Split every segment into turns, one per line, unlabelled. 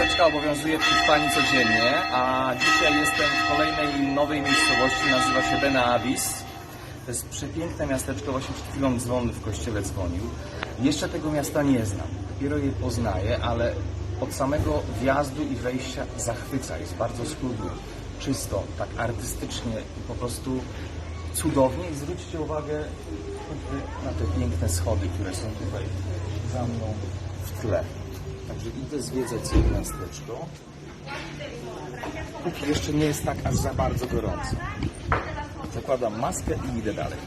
Maseczka obowiązuje w Hiszpanii codziennie, a dzisiaj jestem w kolejnej nowej miejscowości, nazywa się Benavis. To jest przepiękne miasteczko, właśnie przed chwilą dzwon w kościele dzwonił. Jeszcze tego miasta nie znam, dopiero je poznaję, ale od samego wjazdu i wejścia zachwyca, jest bardzo schludnie, czysto, tak artystycznie i po prostu cudownie. I zwróćcie uwagę na te piękne schody, które są tutaj za mną w tle. Także idę zwiedzać sobie miasteczko. Póki jeszcze nie jest tak aż za bardzo gorąco. Zakładam maskę i idę dalej.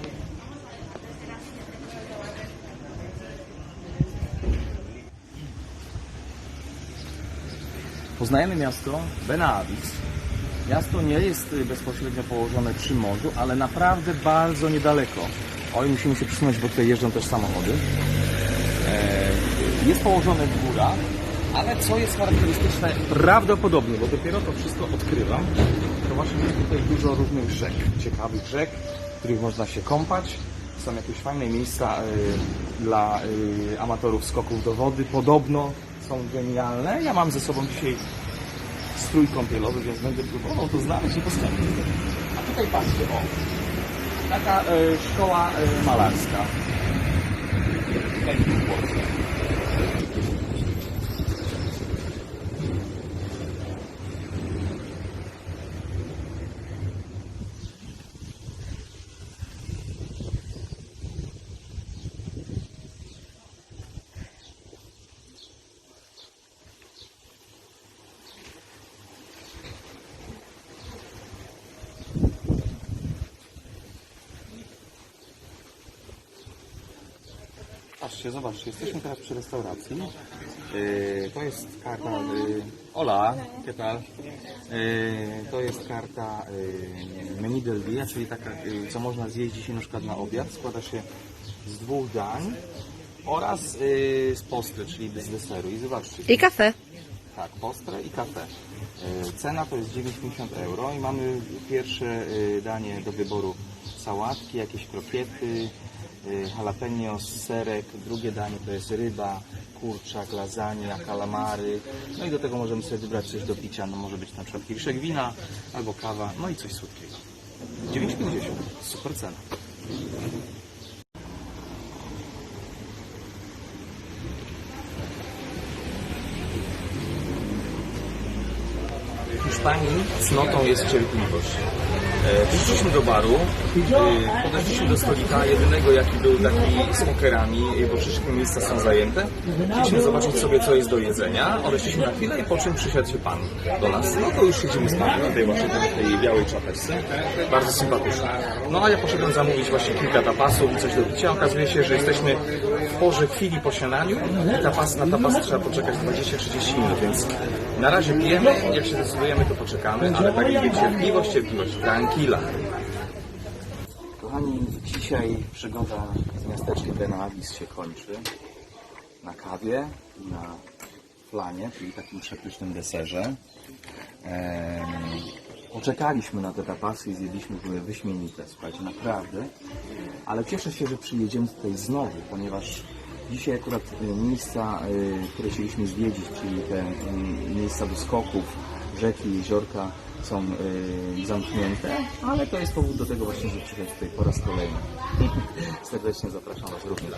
Poznajemy miasto Benavis. Miasto nie jest bezpośrednio położone przy morzu, ale naprawdę bardzo niedaleko. Oj, musimy się przesunąć, bo tutaj jeżdżą też samochody. E, Jest położone w górach, ale co jest charakterystyczne prawdopodobnie, bo dopiero to wszystko odkrywam, to właśnie jest tutaj dużo różnych rzek, ciekawych rzek, w których można się kąpać. Są jakieś fajne miejsca y, dla y, amatorów skoków do wody. Podobno są genialne. Ja mam ze sobą dzisiaj strój kąpielowy, więc będę próbował to znaleźć i postąpić. A tutaj patrzcie, o, taka y, szkoła y, malarska. Tutaj w Polsce. Patrzcie, zobaczcie, jesteśmy teraz przy restauracji. Yy, to jest karta. Yy, Hola, ¿qué tal? Yy, to jest karta yy, menu del día, czyli taka, yy, co można zjeść dzisiaj na przykład na obiad. Składa się z dwóch dań oraz yy, z postry, czyli z deseru. I zobaczcie,
I kafe.
tak, postre i kafe. Yy, Cena to jest 90 euro i mamy pierwsze yy, danie do wyboru sałatki, jakieś krokiety, jalapeno, serek. Drugie danie to jest ryba, kurczak, lasagna, kalamary. No i do tego możemy sobie wybrać coś do picia. No może być na przykład kieliszek wina albo kawa, no i coś słodkiego. 9,50. Super cena. Hiszpanii cnotą jest cierpliwość. E, Przyszliśmy do baru, e, podeszliśmy do stolika, jedynego jaki był taki z pokerami, e, bo wszystkie miejsca są zajęte. Chcieliśmy zobaczyć sobie, co jest do jedzenia. Odeszliśmy na chwilę i po czym przysiadł się pan do nas. No to już siedzimy z panem na tej właśnie tej białej czapeczce. Bardzo sympatyczne. No a ja poszedłem zamówić właśnie kilka tapasów i coś do picia. Okazuje się, że jesteśmy w chwili po śniadaniu i tapas, na tapas trzeba poczekać 20-30 minut, więc na razie pijemy, jak się zdecydujemy, to poczekamy, ale tak jak cierpliwość, cierpliwość, tranquila. Kochani, dzisiaj przygoda z miasteczkiem Benavis się kończy. Na kawie i na flanie, czyli takim przepysznym deserze. Poczekaliśmy na te tapasy i zjedliśmy, były wyśmienite, słuchajcie, naprawdę. Ale cieszę się, że przyjedziemy tutaj znowu, ponieważ dzisiaj akurat y, miejsca, y, które chcieliśmy zwiedzić, czyli te y, miejsca do skoków, rzeki, jeziorka są zamknięte, ale to jest powód do tego właśnie, żeby przyjechać tutaj po raz kolejny. Serdecznie zapraszam Was również.